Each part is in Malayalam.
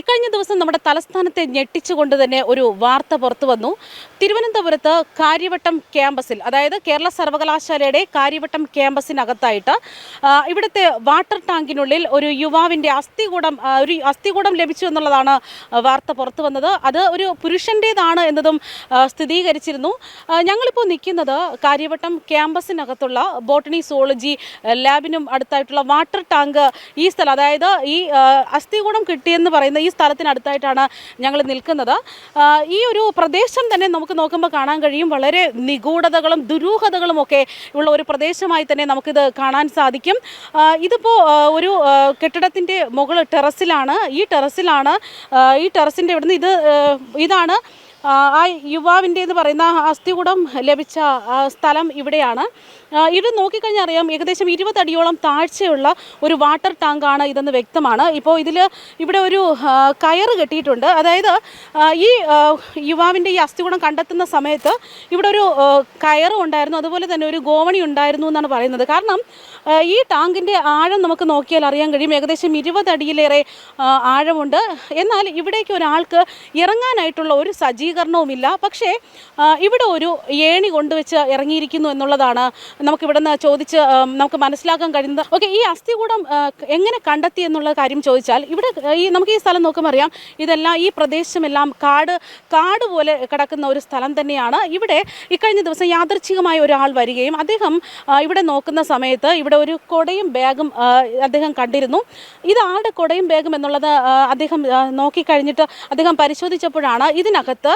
ഇക്കഴിഞ്ഞ ദിവസം നമ്മുടെ തലസ്ഥാനത്തെ ഞെട്ടിച്ചുകൊണ്ട് തന്നെ ഒരു വാർത്ത പുറത്തു വന്നു. തിരുവനന്തപുരത്ത് കാര്യവട്ടം ക്യാമ്പസിൽ അതായത് കേരള സർവകലാശാലയുടെ കാര്യവട്ടം ക്യാമ്പസിനകത്തായിട്ട് ഇവിടുത്തെ വാട്ടർ ടാങ്കിനുള്ളിൽ ഒരു യുവാവിന്റെ അസ്ഥികൂടം ഒരു അസ്ഥികൂടം ലഭിച്ചു എന്നുള്ളതാണ് വാർത്ത പുറത്തു വന്നത്. അത് ഒരു പുരുഷന്റേതാണ് എന്നതും സ്ഥിരീകരിച്ചിരുന്നു. ഞങ്ങളിപ്പോൾ നിൽക്കുന്നത് കാര്യവട്ടം ക്യാമ്പസിനകത്തുള്ള ബോട്ടണി സോളജി ലാബിനും അടുത്തായിട്ടുള്ള വാട്ടർ ടാങ്ക് ഈ സ്ഥലം അതായത് ഈ അസ്ഥികൂടം കിട്ടിയെന്ന് പറയുന്ന ഈ സ്ഥലത്തിനടുത്തായിട്ടാണ് ഞങ്ങൾ നിൽക്കുന്നത്. ഈ ഒരു പ്രദേശം തന്നെ നമുക്ക് നോക്കുമ്പോൾ കാണാൻ കഴിയും. വളരെ നിഗൂഢതകളും ദുരൂഹതകളും ഒക്കെ ഉള്ള ഒരു പ്രദേശമായി തന്നെ നമുക്കിത് കാണാൻ സാധിക്കും. ഇതിപ്പോൾ ഒരു കെട്ടിടത്തിന്റെ മുകൾ ടെറസിലാണ്. ഈ ടെറസിലാണ് ഈ ടെറസിന്റെ ഇവിടുന്ന് ഇത് ഇതാണ് ആ, യുവാവിന്റെ എന്ന് പറയുന്ന അസ്ഥികൂടം ലഭിച്ച സ്ഥലം ഇവിടെയാണ്. ഇത് നോക്കിക്കഴിഞ്ഞാൽ അറിയാം ഏകദേശം ഇരുപതടിയോളം താഴ്ചയുള്ള ഒരു വാട്ടർ ടാങ്കാണ് ഇതെന്ന് വ്യക്തമാണ്. ഇപ്പോൾ ഇതിൽ ഇവിടെ ഒരു കയറ് കെട്ടിയിട്ടുണ്ട്. അതായത് ഈ യുവാവിന്റെ ഈ അസ്ഥികുടം കണ്ടെത്തുന്ന സമയത്ത് ഇവിടെ ഒരു കയറും ഉണ്ടായിരുന്നു അതുപോലെ തന്നെ ഒരു ഗോവണി ഉണ്ടായിരുന്നു എന്നാണ് പറയുന്നത്. കാരണം ഈ ടാങ്കിന്റെ ആഴം നമുക്ക് നോക്കിയാൽ അറിയാൻ കഴിയും ഏകദേശം ഇരുപതടിയിലേറെ ആഴമുണ്ട്. എന്നാൽ ഇവിടേക്ക് ഒരാൾക്ക് ഇറങ്ങാനായിട്ടുള്ള ഒരു സജ്ജീകരണവുമില്ല പക്ഷേ ഇവിടെ ഒരു ഏണി കൊണ്ടുവച്ച് ഇറങ്ങിയിരിക്കുന്നു എന്നുള്ളതാണ് നമുക്കിവിടെ നിന്ന് ചോദിച്ച് നമുക്ക് മനസ്സിലാക്കാൻ കഴിയുന്നത്. ഓക്കെ ഈ അസ്ഥികൂടം എങ്ങനെ കണ്ടെത്തി എന്നുള്ള കാര്യം ചോദിച്ചാൽ ഇവിടെ ഈ നമുക്ക് ഈ സ്ഥലം നോക്കുമ്പോൾ അറിയാം ഇതെല്ലാം ഈ പ്രദേശമെല്ലാം കാട് കാട് പോലെ കിടക്കുന്ന ഒരു സ്ഥലം തന്നെയാണ്. ഇവിടെ ഇക്കഴിഞ്ഞ ദിവസം യാദർച്ഛികമായ ഒരാൾ വരികയും അദ്ദേഹം ഇവിടെ നോക്കുന്ന സമയത്ത് ഇവിടെ ഒരു കൊടയും ബാഗും അദ്ദേഹം കണ്ടിരുന്നു. ഇത് ആളുടെ കൊടയും ബാഗും എന്നുള്ളത് അദ്ദേഹം നോക്കിക്കഴിഞ്ഞിട്ട് അദ്ദേഹം പരിശോധിച്ചപ്പോഴാണ് ഇതിനകത്ത്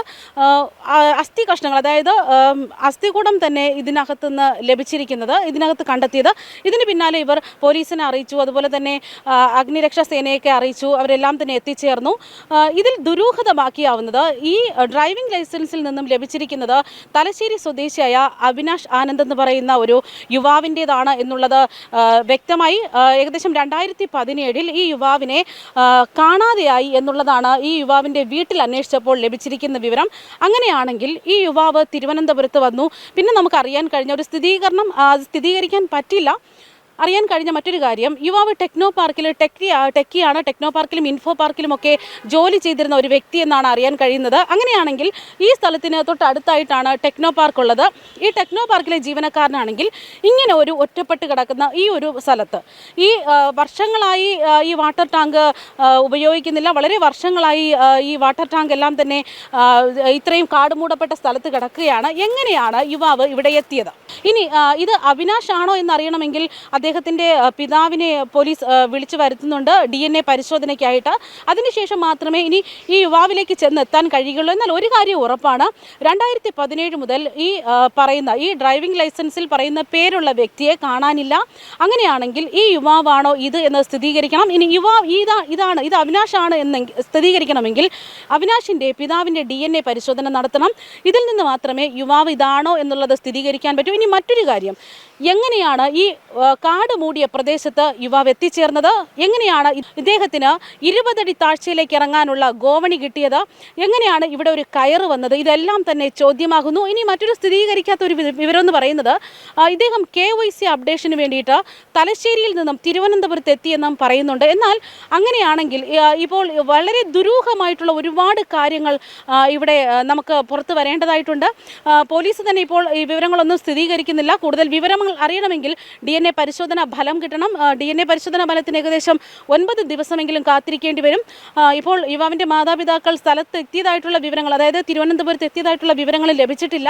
അസ്ഥി കഷ്ണങ്ങൾ അതായത് അസ്ഥികൂടം തന്നെ ഇതിനകത്ത് നിന്ന് ലഭിച്ചിരിക്കുന്നത് ഇതിനകത്ത് കണ്ടെത്തിയത്. ഇതിന് പിന്നാലെ ഇവർ പോലീസിനെ അറിയിച്ചു അതുപോലെ തന്നെ അഗ്നിരക്ഷാ സേനയൊക്കെ അറിയിച്ചു അവരെല്ലാം തന്നെ എത്തിച്ചേർന്നു. ഇതിൽ ദുരൂഹത ബാക്കിയാവുന്നത് ഈ ഡ്രൈവിംഗ് ലൈസൻസിൽ നിന്നും ലഭിച്ചിരിക്കുന്നത് തലശ്ശേരി സ്വദേശിയായ അവിനാഷ് ആനന്ദ് എന്ന് പറയുന്ന ഒരു യുവാവിന്റേതാണ് എന്നുള്ളത് വ്യക്തമായി ഏകദേശം രണ്ടായിരത്തി പതിനേഴിൽ ഈ യുവാവിനെ കാണാതെയായി എന്നുള്ളതാണ് ഈ യുവാവിന്റെ വീട്ടിൽ അന്വേഷിച്ചപ്പോൾ ലഭിച്ചിരിക്കുന്ന വിവരം. അങ്ങനെയാണെങ്കിൽ ഈ യുവാവ് തിരുവനന്തപുരത്ത് വന്നു. പിന്നെ നമുക്കറിയാൻ കഴിഞ്ഞ ഒരു സ്ഥിരീകരണം സ്ഥിരീകരിക്കാൻ പറ്റില്ല. അറിയാൻ കഴിഞ്ഞ മറ്റൊരു കാര്യം യുവാവ് ടെക്നോ പാർക്കിൽ ടെക്കി ടെക്കിയാണ് ടെക്നോ പാർക്കിലും ഇൻഫോ പാർക്കിലും ഒക്കെ ജോലി ചെയ്തിരുന്ന ഒരു വ്യക്തി എന്നാണ് അറിയാൻ കഴിയുന്നത്. അങ്ങനെയാണെങ്കിൽ ഈ സ്ഥലത്തിന് തൊട്ടടുത്തായിട്ടാണ് ടെക്നോ പാർക്ക് ഉള്ളത്. ഈ ടെക്നോ പാർക്കിലെ ജീവനക്കാരനാണെങ്കിൽ ഇങ്ങനെ ഒരു ഒറ്റപ്പെട്ട് കിടക്കുന്ന ഈ ഒരു സ്ഥലത്ത് ഈ വർഷങ്ങളായി ഈ വാട്ടർ ടാങ്ക് ഉപയോഗിക്കുന്നില്ല. വളരെ വർഷങ്ങളായി ഈ വാട്ടർ ടാങ്ക് എല്ലാം തന്നെ ഇത്രയും കാടുമൂടപ്പെട്ട സ്ഥലത്ത് കിടക്കുകയാണ്. എങ്ങനെയാണ് യുവാവ് ഇവിടെ എത്തിയത്? ഇനി ഇത് അവിനാഷ് ആണോ എന്നറിയണമെങ്കിൽ അദ്ദേഹത്തിന്റെ പിതാവിനെ പോലീസ് വിളിച്ചു വരുത്തുന്നുണ്ട് ഡി എൻ എ പരിശോധനയ്ക്കായിട്ട്. അതിനുശേഷം മാത്രമേ ഇനി ഈ യുവാവിലേക്ക് ചെന്ന് എത്താൻ കഴിയുള്ളൂ എന്നാൽ ഒരു കാര്യം ഉറപ്പാണ്. രണ്ടായിരത്തി പതിനേഴ് മുതൽ ഈ പറയുന്ന ഈ ഡ്രൈവിംഗ് ലൈസൻസിൽ പറയുന്ന പേരുള്ള വ്യക്തിയെ കാണാനില്ല. അങ്ങനെയാണെങ്കിൽ ഈ യുവാവാണോ ഇത് എന്ന് സ്ഥിരീകരിക്കണം. ഇനി യുവാവ് ഇതാ ഇതാണ് ഇത് അവിനാഷാണ് എന്ന് സ്ഥിരീകരിക്കണമെങ്കിൽ അവിനാശിന്റെ പിതാവിന്റെ ഡി പരിശോധന നടത്തണം. ഇതിൽ നിന്ന് മാത്രമേ യുവാവ് ഇതാണോ എന്നുള്ളത് സ്ഥിരീകരിക്കാൻ പറ്റൂ. ഇനി മറ്റൊരു കാര്യം. എങ്ങനെയാണ് ഈ കാട് മൂടിയ പ്രദേശത്ത് യുവാവ് എത്തിച്ചേർന്നത്? എങ്ങനെയാണ് ഇദ്ദേഹത്തിന് ഇരുപതടി താഴ്ചയിലേക്ക് ഇറങ്ങാനുള്ള ഗോവണി കിട്ടിയത്? എങ്ങനെയാണ് ഇവിടെ ഒരു കയറ് വന്നത്? ഇതെല്ലാം തന്നെ ചോദ്യമാകുന്നു. ഇനി മറ്റൊരു സ്ഥിരീകരിക്കാത്ത ഒരു വിവരം എന്ന് പറയുന്നത് ഇദ്ദേഹം കെ വൈ സി അപ്ഡേഷന് വേണ്ടിയിട്ട് തലശ്ശേരിയിൽ നിന്നും തിരുവനന്തപുരത്ത് എത്തിയെന്നും പറയുന്നുണ്ട്. എന്നാൽ അങ്ങനെയാണെങ്കിൽ ഇപ്പോൾ വളരെ ദുരൂഹമായിട്ടുള്ള ഒരുപാട് കാര്യങ്ങൾ ഇവിടെ നമുക്ക് പുറത്തു വരേണ്ടതായിട്ടുണ്ട്. പോലീസ് തന്നെ ഇപ്പോൾ ഈ വിവരങ്ങളൊന്നും സ്ഥിരീകരിക്കുന്നില്ല കൂടുതൽ വിവരങ്ങൾ അറിയണമെങ്കിൽ ഡി എൻ എ പരിശോധന ഫലം കിട്ടണം. ഡി എൻ എ പരിശോധന ഫലത്തിന് ഏകദേശം ഒൻപത് ദിവസമെങ്കിലും കാത്തിരിക്കേണ്ടി വരും. ഇപ്പോൾ യുവാവിന്റെ മാതാപിതാക്കൾ സ്ഥലത്ത് എത്തിയതായിട്ടുള്ള വിവരങ്ങൾ അതായത് തിരുവനന്തപുരത്ത് എത്തിയതായിട്ടുള്ള വിവരങ്ങൾ ലഭിച്ചിട്ടില്ല.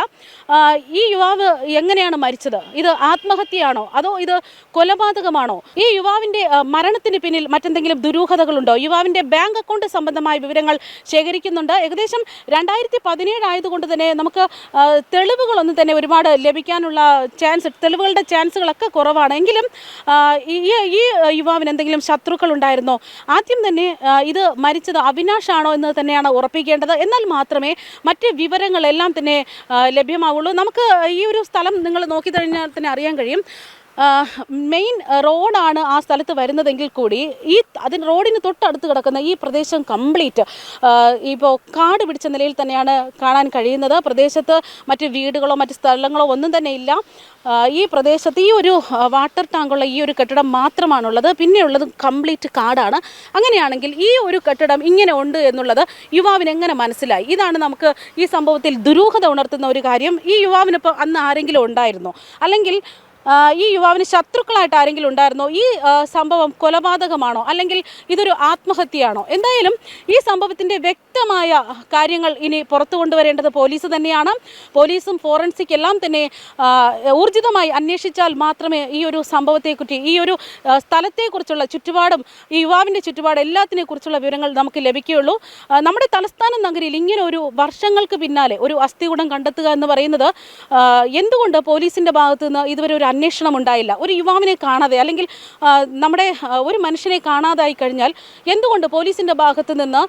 ഈ യുവാവ് എങ്ങനെയാണ് മരിച്ചത്? ഇത് ആത്മഹത്യയാണോ? അതോ ഇത് കൊലപാതകമാണോ? ഈ യുവാവിന്റെ മരണത്തിന് പിന്നിൽ മറ്റെന്തെങ്കിലും ദുരൂഹതകളുണ്ടോ? യുവാവിന്റെ ബാങ്ക് അക്കൗണ്ട് സംബന്ധമായ വിവരങ്ങൾ ശേഖരിക്കുന്നുണ്ട്. ഏകദേശം രണ്ടായിരത്തി പതിനേഴ് ആയതുകൊണ്ട് തന്നെ നമുക്ക് തെളിവുകളൊന്നും തന്നെ ഒരുപാട് ലഭിക്കാനുള്ള ചാൻസ് തെളിവുകളുടെ ചാൻസുകളൊക്കെ കുറവാണെങ്കിലും ഈ ഈ യുവാവിന് എന്തെങ്കിലും ശത്രുക്കൾ ഉണ്ടായിരുന്നോ? ആദ്യം തന്നെ ഇത് മരിച്ചത് അവിനാഷ് ആണോ എന്ന് തന്നെയാണ് ഉറപ്പിക്കേണ്ടത്. എന്നാൽ മാത്രമേ മറ്റ് വിവരങ്ങളെല്ലാം തന്നെ ലഭ്യമാവുള്ളൂ. നമുക്ക് ഈ ഒരു സ്ഥലം നിങ്ങൾ നോക്കി കഴിഞ്ഞാൽ തന്നെ അറിയാൻ കഴിയും. മെയിൻ റോഡാണ് ആ സ്ഥലത്ത് വരുന്നതെങ്കിൽ കൂടി ഈ അതിന് റോഡിന് തൊട്ടടുത്ത് കിടക്കുന്ന ഈ പ്രദേശം കംപ്ലീറ്റ് ഇപ്പോൾ കാട് പിടിച്ച നിലയിൽ തന്നെയാണ് കാണാൻ കഴിയുന്നത്. പ്രദേശത്ത് മറ്റ് വീടുകളോ മറ്റ് സ്ഥലങ്ങളോ ഒന്നും തന്നെ ഇല്ല. ഈ പ്രദേശത്ത് ഈ ഒരു വാട്ടർ ടാങ്കുള്ള ഈ ഒരു കെട്ടിടം മാത്രമാണുള്ളത്. പിന്നെയുള്ളത് കംപ്ലീറ്റ് കാടാണ്. അങ്ങനെയാണെങ്കിൽ ഈ ഒരു കെട്ടിടം ഇങ്ങനെ ഉണ്ട് എന്നുള്ളത് യുവാവിന് എങ്ങനെ മനസ്സിലായി? ഇതാണ് നമുക്ക് ഈ സംഭവത്തിൽ ദുരൂഹത ഉണർത്തുന്ന ഒരു കാര്യം. ഈ യുവാവിനിപ്പോൾ അന്ന് ആരെങ്കിലും ഉണ്ടായിരുന്നോ? അല്ലെങ്കിൽ ഈ യുവാവിന് ശത്രുക്കളായിട്ട് ആരെങ്കിലും ഉണ്ടായിരുന്നോ? ഈ സംഭവം കൊലപാതകമാണോ? അല്ലെങ്കിൽ ഇതൊരു ആത്മഹത്യയാണോ? എന്തായാലും ഈ സംഭവത്തിന്റെ വ്യക്തമായ കാര്യങ്ങൾ ഇനി പുറത്തു കൊണ്ടുവരേണ്ടത് പോലീസ് തന്നെയാണ്. പോലീസും ഫോറൻസിക് എല്ലാം തന്നെ ഊർജിതമായി അന്വേഷിച്ചാൽ മാത്രമേ ഈ ഒരു സംഭവത്തെക്കുറിച്ച് ഈ ഒരു സ്ഥലത്തെക്കുറിച്ചുള്ള ചുറ്റുപാടും ഈ യുവാവിന്റെ ചുറ്റുപാട് എല്ലാത്തിനെ കുറിച്ചുള്ള വിവരങ്ങൾ നമുക്ക് ലഭിക്കുകയുള്ളൂ. നമ്മുടെ തലസ്ഥാന നഗരിയിൽ ഇങ്ങനെ ഒരു വർഷങ്ങൾക്ക് പിന്നാലെ ഒരു അസ്ഥികുടം കണ്ടെത്തുക എന്ന് പറയുന്നത് എന്തുകൊണ്ട് പോലീസിന്റെ ഭാഗത്തുനിന്ന് ഇതുവരെ ഒരു അന്വേഷണം ഉണ്ടായില്ല ഒരു യുവാവിനെ കാണാതെ അല്ലെങ്കിൽ നമ്മുടെ ഒരു മനുഷ്യനെ കാണാതായി കഴിഞ്ഞാൽ എന്തുകൊണ്ട് പോലീസിന്റെ ഭാഗത്ത് നിന്ന്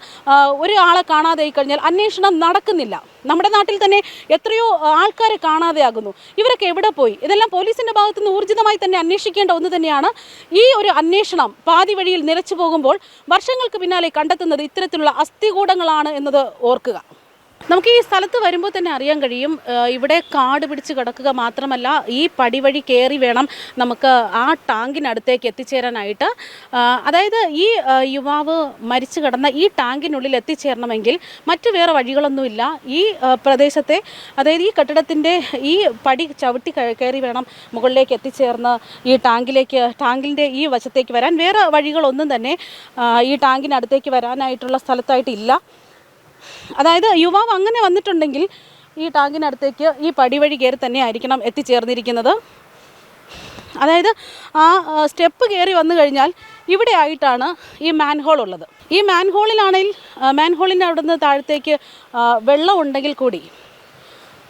ഒരാളെ കാണാതായി കഴിഞ്ഞാൽ അന്വേഷണം നടക്കുന്നില്ല? നമ്മുടെ നാട്ടിൽ തന്നെ എത്രയോ ആൾക്കാരെ കാണാതെയാകുന്നു. ഇവരൊക്കെ എവിടെ പോയി? ഇതെല്ലാം പോലീസിന്റെ ഭാഗത്തു നിന്ന് ഊർജിതമായി തന്നെ അന്വേഷിക്കേണ്ട ഒന്ന് തന്നെയാണ്. ഈ ഒരു അന്വേഷണം പാതി വഴിയിൽ നിലച്ചു പോകുമ്പോൾ വർഷങ്ങൾക്ക് പിന്നാലെ കണ്ടെത്തുന്നത് ഇത്തരത്തിലുള്ള അസ്ഥികൂടങ്ങളാണ് എന്നത് ഓർക്കുക. നമുക്ക് ഈ സ്ഥലത്ത് വരുമ്പോൾ തന്നെ അറിയാൻ കഴിയും ഇവിടെ കാട് പിടിച്ച് കിടക്കുക മാത്രമല്ല ഈ പടി വഴി കയറി വേണം നമുക്ക് ആ ടാങ്കിനടുത്തേക്ക് എത്തിച്ചേരാനായിട്ട്. അതായത് ഈ യുവാവ് മരിച്ചു കിടന്ന ഈ ടാങ്കിനുള്ളിൽ എത്തിച്ചേരണമെങ്കിൽ മറ്റു വേറെ വഴികളൊന്നുമില്ല. ഈ പ്രദേശത്തെ അതായത് ഈ കെട്ടിടത്തിന്റെ ഈ പടി ചവിട്ടി കയറി വേണം മുകളിലേക്ക് എത്തിച്ചേർന്ന് ഈ ടാങ്കിലേക്ക് ടാങ്കിന്റെ ഈ വശത്തേക്ക് വരാൻ. വേറെ വഴികളൊന്നും തന്നെ ഈ ടാങ്കിനടുത്തേക്ക് വരാനായിട്ടുള്ള സ്ഥലത്തായിട്ടില്ല. അതായത് യുവാവ് അങ്ങനെ വന്നിട്ടുണ്ടെങ്കിൽ ഈ ടാങ്കിനടുത്തേക്ക് ഈ പടി വഴി കയറി തന്നെ ആയിരിക്കണം എത്തിച്ചേർന്നിരിക്കുന്നത്. അതായത് ആ സ്റ്റെപ്പ് കയറി വന്നു കഴിഞ്ഞാൽ ഇവിടെ ആയിട്ടാണ് ഈ മാൻഹോൾ ഉള്ളത്. ഈ മാൻഹോളിലാണെങ്കിൽ മാൻഹോളിന്റെ അവിടുന്ന് താഴത്തേക്ക് വെള്ളമുണ്ടെങ്കിൽ കൂടി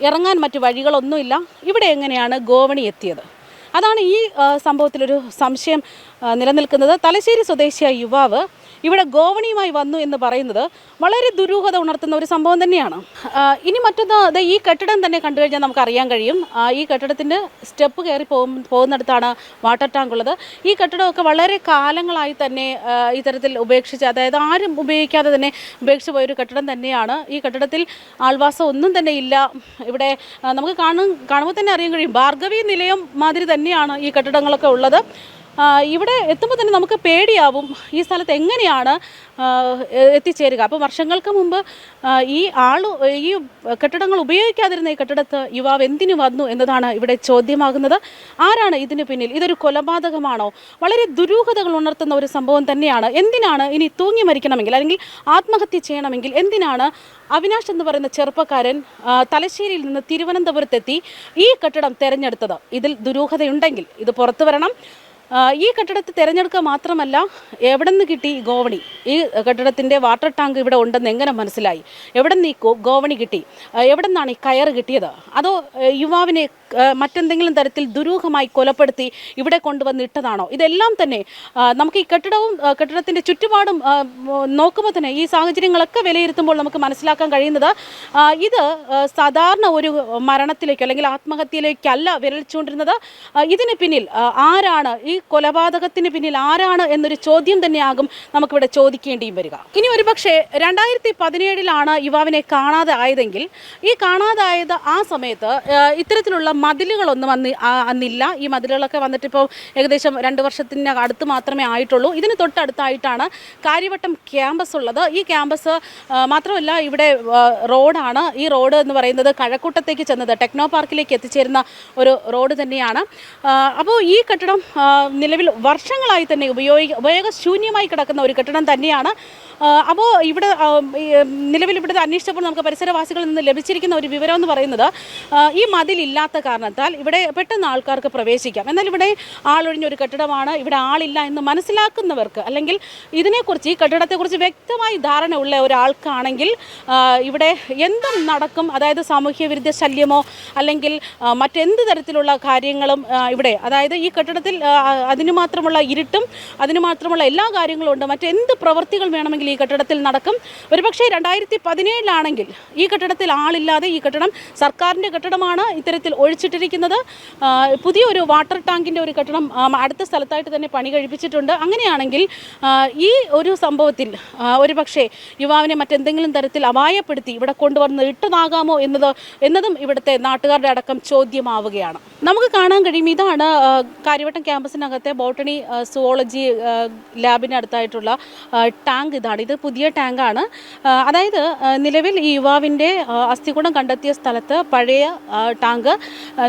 ഇറങ്ങാൻ മറ്റു വഴികളൊന്നുമില്ല. ഇവിടെ എങ്ങനെയാണ് ഗോവണി എത്തിയത്? അതാണ് ഈ സംഭവത്തിലൊരു സംശയം നിലനിൽക്കുന്നത്. തലശ്ശേരി സ്വദേശിയായ യുവാവ് ഇവിടെ ഗോവണിയുമായി വന്നു എന്ന് പറയുന്നത് വളരെ ദുരൂഹത ഉണർത്തുന്ന ഒരു സംഭവം തന്നെയാണ്. ഇനി മറ്റൊന്ന് ഈ കെട്ടിടം തന്നെ കണ്ടു കഴിഞ്ഞാൽ നമുക്ക് അറിയാൻ കഴിയും. ഈ കെട്ടിടത്തിന്റെ സ്റ്റെപ്പ് കയറി പോകും പോകുന്നിടത്താണ് വാട്ടർ ടാങ്ക് ഉള്ളത്. ഈ കെട്ടിടമൊക്കെ വളരെ കാലങ്ങളായി തന്നെ ഇത്തരത്തിൽ ഉപേക്ഷിച്ച് അതായത് ആരും ഉപയോഗിക്കാതെ തന്നെ ഉപേക്ഷിച്ച് പോയൊരു കെട്ടിടം തന്നെയാണ്. ഈ കെട്ടിടത്തിൽ ആൾവാസം ഒന്നും തന്നെ ഇല്ല. ഇവിടെ നമുക്ക് കാണും കാണുമ്പോൾ തന്നെ അറിയാൻ കഴിയും. ഭാർഗവി നിലയം മാതിരി തന്നെയാണ് ഈ കെട്ടിടങ്ങളൊക്കെ ഉള്ളത്. ഇവിടെ എത്തുമ്പോൾ തന്നെ നമുക്ക് പേടിയാവും ഈ സ്ഥലത്ത് എങ്ങനെയാണ് എത്തിച്ചേരുക. അപ്പോൾ വർഷങ്ങൾക്ക് മുമ്പ് ഈ ആൾ ഈ കെട്ടിടങ്ങൾ ഉപയോഗിക്കാതിരുന്ന ഈ കെട്ടിടത്ത് യുവാവ് എന്തിനു വന്നു എന്നതാണ് ഇവിടെ ചോദ്യമാകുന്നത്. ആരാണ് ഇതിന് പിന്നിൽ? ഇതൊരു കൊലപാതകമാണോ? വളരെ ദുരൂഹതകൾ ഉണർത്തുന്ന ഒരു സംഭവം തന്നെയാണ്. എന്തിനാണ് ഇനി തൂങ്ങി മരിക്കണമെങ്കിൽ അല്ലെങ്കിൽ ആത്മഹത്യ ചെയ്യണമെങ്കിൽ എന്തിനാണ് അവിനാഷ് എന്ന് പറയുന്ന ചെറുപ്പക്കാരൻ തലശ്ശേരിയിൽ നിന്ന് തിരുവനന്തപുരത്തെത്തി ഈ കെട്ടിടം തിരഞ്ഞെടുത്തത്? ഇതിൽ ദുരൂഹതയുണ്ടെങ്കിൽ ഇത് പുറത്തു വരണം. ഈ കെട്ടിടത്തെ തിരഞ്ഞെടുക്കുക മാത്രമല്ല എവിടെ നിന്ന് കിട്ടി ഈ ഗോവണി? ഈ കെട്ടിടത്തിന്റെ വാട്ടർ ടാങ്ക് ഇവിടെ ഉണ്ടെന്ന് എങ്ങനെ മനസ്സിലായി? എവിടെ നിന്ന് ഈ ഗോവണി കിട്ടി? എവിടെ നിന്നാണ് ഈ കയറ് കിട്ടിയത്? അതോ യുവാവിനെ മറ്റെന്തെങ്കിലും തരത്തിൽ ദുരൂഹമായി കൊലപ്പെടുത്തി ഇവിടെ കൊണ്ടുവന്നിട്ടതാണോ ഇതെല്ലാം തന്നെ നമുക്ക് ഈ കെട്ടിടവും കെട്ടിടത്തിന്റെ ചുറ്റുപാടും നോക്കുമ്പോൾ തന്നെ ഈ സാഹചര്യങ്ങളൊക്കെ വിലയിരുത്തുമ്പോൾ നമുക്ക് മനസ്സിലാക്കാൻ കഴിയുന്നത് ഇത് സാധാരണ ഒരു മരണത്തിലേക്ക് അല്ലെങ്കിൽ ആത്മഹത്യയിലേക്കല്ല വിരൽ ചൂണ്ടിരുന്നത് ഇതിന് പിന്നിൽ ആരാണ്? ഈ കൊലപാതകത്തിന് പിന്നിൽ ആരാണ് എന്നൊരു ചോദ്യം തന്നെയാകും നമുക്കിവിടെ ചോദിക്കേണ്ടിയും വരിക. ഇനി ഒരു പക്ഷേ രണ്ടായിരത്തി പതിനേഴിലാണ് യുവാവിനെ കാണാതെ ആയതെങ്കിൽ ഈ കാണാതായത് ആ സമയത്ത് ഇത്തരത്തിലുള്ള മതിലുകളൊന്നും അന്ന് അന്നില്ല. ഈ മതിലുകളൊക്കെ വന്നിട്ട് ഇപ്പോൾ ഏകദേശം രണ്ട് വർഷത്തിന് അടുത്ത് മാത്രമേ ആയിട്ടുള്ളൂ. ഇതിന് തൊട്ടടുത്തായിട്ടാണ് കാര്യവട്ടം ക്യാമ്പസ് ഉള്ളത്. ഈ ക്യാമ്പസ് മാത്രമല്ല ഇവിടെ റോഡാണ്. ഈ റോഡ് എന്ന് പറയുന്നത് കഴക്കൂട്ടത്തേക്ക് ചെന്നത് ടെക്നോ പാർക്കിലേക്ക് എത്തിച്ചേരുന്ന ഒരു റോഡ് തന്നെയാണ്. അപ്പോൾ ഈ കെട്ടിടം നിലവിൽ വർഷങ്ങളായി തന്നെ ഉപയോഗി ഉപയോഗശൂന്യമായി കിടക്കുന്ന ഒരു കെട്ടിടം തന്നെയാണ്. അപ്പോൾ ഇവിടെ നിലവിൽ ഇവിടുത്തെ അന്വേഷിച്ചപ്പോൾ നമുക്ക് പരിസരവാസികളിൽ നിന്ന് ലഭിച്ചിരിക്കുന്ന ഒരു വിവരം എന്ന് പറയുന്നത് ഈ മതിലില്ലാത്ത കാരണത്താൽ ഇവിടെ പെട്ടെന്ന് ആൾക്കാർക്ക് പ്രവേശിക്കാം. എന്നാൽ ഇവിടെ ആളൊഴിഞ്ഞ ഒരു കെട്ടിടമാണ് ഇവിടെ ആളില്ല എന്ന് മനസ്സിലാക്കുന്നവർക്ക് അല്ലെങ്കിൽ ഇതിനെക്കുറിച്ച് ഈ കെട്ടിടത്തെക്കുറിച്ച് വ്യക്തമായി ധാരണ ഉള്ള ഒരാൾക്കാണെങ്കിൽ ഇവിടെ എന്തും നടക്കും. അതായത് സാമൂഹ്യ വിരുദ്ധ ശല്യമോ അല്ലെങ്കിൽ മറ്റെന്ത് തരത്തിലുള്ള കാര്യങ്ങളും ഇവിടെ അതായത് ഈ കെട്ടിടത്തിൽ അതിനു മാത്രമുള്ള ഇരുട്ടും അതിനു മാത്രമുള്ള എല്ലാ കാര്യങ്ങളും ഉണ്ട്. മറ്റെന്ത് പ്രവൃത്തികൾ വേണമെങ്കിൽ ഈ കെട്ടിടത്തിൽ നടക്കും. ഒരുപക്ഷെ രണ്ടായിരത്തി പതിനേഴിലാണെങ്കിൽ ഈ കെട്ടിടത്തിൽ ആളില്ലാതെ ഈ കെട്ടിടം സർക്കാരിന്റെ കെട്ടിടമാണ് ഇത്തരത്തിൽ ഒഴിച്ചിട്ടിരിക്കുന്നത്. പുതിയൊരു വാട്ടർ ടാങ്കിന്റെ ഒരു കെട്ടിടം അടുത്ത സ്ഥലത്തായിട്ട് തന്നെ പണി കഴിപ്പിച്ചിട്ടുണ്ട്. അങ്ങനെയാണെങ്കിൽ ഈ ഒരു സംഭവത്തിൽ ഒരുപക്ഷേ ഒരു യുവാവിനെ മറ്റെന്തെങ്കിലും തരത്തിൽ അപായപ്പെടുത്തി ഇവിടെ കൊണ്ടുവന്ന് ഇട്ടതാകാമോ എന്നത് എന്നതും ഇവിടുത്തെ നാട്ടുകാരുടെ അടക്കം ചോദ്യമാവുകയാണ്. നമുക്ക് കാണാൻ കഴിയും ഇതാണ് കാര്യവട്ടം ക്യാമ്പസിനകത്തെ ബോട്ടണി സുവോളജി ലാബിനടുത്തായിട്ടുള്ള ടാങ്ക് ഇതാണ്. ഇത് പുതിയ ടാങ്കാണ്. അതായത് നിലവിൽ ഈ യുവാവിന്റെ അസ്ഥികുടം കണ്ടെത്തിയ സ്ഥലത്ത് പഴയ ടാങ്ക്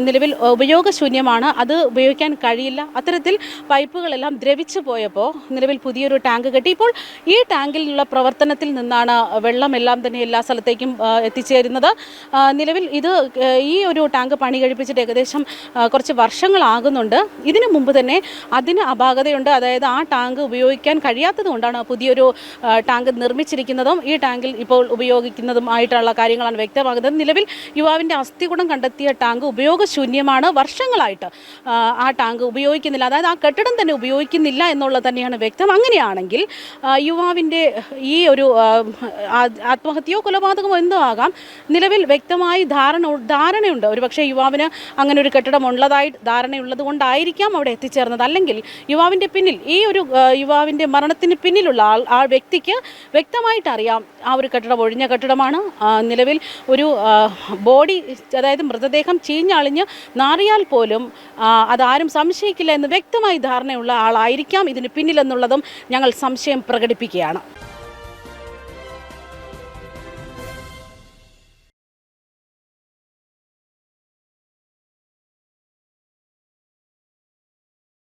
നിലവിൽ ഉപയോഗശൂന്യമാണ്. അത് ഉപയോഗിക്കാൻ കഴിയില്ല. അത്തരത്തിൽ പൈപ്പുകളെല്ലാം ദ്രവിച്ചു പോയപ്പോൾ നിലവിൽ പുതിയൊരു ടാങ്ക് കെട്ടി. ഇപ്പോൾ ഈ ടാങ്കിലുള്ള പ്രവർത്തനത്തിൽ നിന്നാണ് വെള്ളമെല്ലാം തന്നെ എല്ലാ സ്ഥലത്തേക്കും എത്തിച്ചേരുന്നത്. നിലവിൽ ഇത് ഈ ഒരു ടാങ്ക് പണി കഴിപ്പിച്ചിട്ട് ഏകദേശം കുറച്ച് വർഷങ്ങളാകുന്നുണ്ട്. ഇതിനു മുമ്പ് തന്നെ അതിന് അപാകതയുണ്ട്. അതായത് ആ ടാങ്ക് ഉപയോഗിക്കാൻ കഴിയാത്തത് കൊണ്ടാണ് പുതിയൊരു ടാങ്ക് നിർമ്മിച്ചിരിക്കുന്നതും ഈ ടാങ്കിൽ ഇപ്പോൾ ഉപയോഗിക്കുന്നതും ആയിട്ടുള്ള കാര്യങ്ങളാണ് വ്യക്തമാകുന്നത്. നിലവിൽ യുവാവിന്റെ അസ്ഥികുടം കണ്ടെത്തിയ ടാങ്ക് ഉപയോഗശൂന്യമാണ്. വർഷങ്ങളായിട്ട് ആ, ടാങ്ക് ഉപയോഗിക്കുന്നില്ല. അതായത് ആ കെട്ടിടം തന്നെ ഉപയോഗിക്കുന്നില്ല എന്നുള്ളത് തന്നെയാണ് വ്യക്തം. അങ്ങനെയാണെങ്കിൽ യുവാവിന്റെ ഈ ഒരു ആത്മഹത്യയോ കൊലപാതകമോ എന്തോ ആകാം. നിലവിൽ വ്യക്തമായി ധാരണ ധാരണയുണ്ട്. ഒരു പക്ഷേ യുവാവിന് അങ്ങനെ ഒരു കെട്ടിടം ഉള്ളതായി ധാരണയുള്ളത് കൊണ്ടായിരിക്കാം അവിടെ എത്തിച്ചേർന്നത്. അല്ലെങ്കിൽ യുവാവിന്റെ പിന്നിൽ ഈ ഒരു യുവാവിന്റെ മരണത്തിന് പിന്നിലുള്ള ആൾ ആ വ്യക്തിക്ക് വ്യക്തമായിട്ട് അറിയാം ആ ഒരു കെട്ടിടം ഒഴിഞ്ഞ കെട്ടിടമാണ്. നിലവിൽ ഒരു ബോഡി അതായത് മൃതദേഹം ചീഞ്ഞളിഞ്ഞ് നാറിയാൽ പോലും അതാരും സംശയിക്കില്ല എന്ന് വ്യക്തമായി ധാരണയുള്ള ആളായിരിക്കാം ഇതിന് പിന്നിലെന്നുള്ളതും ഞങ്ങൾ സംശയം പ്രകടിപ്പിക്കുകയാണ്.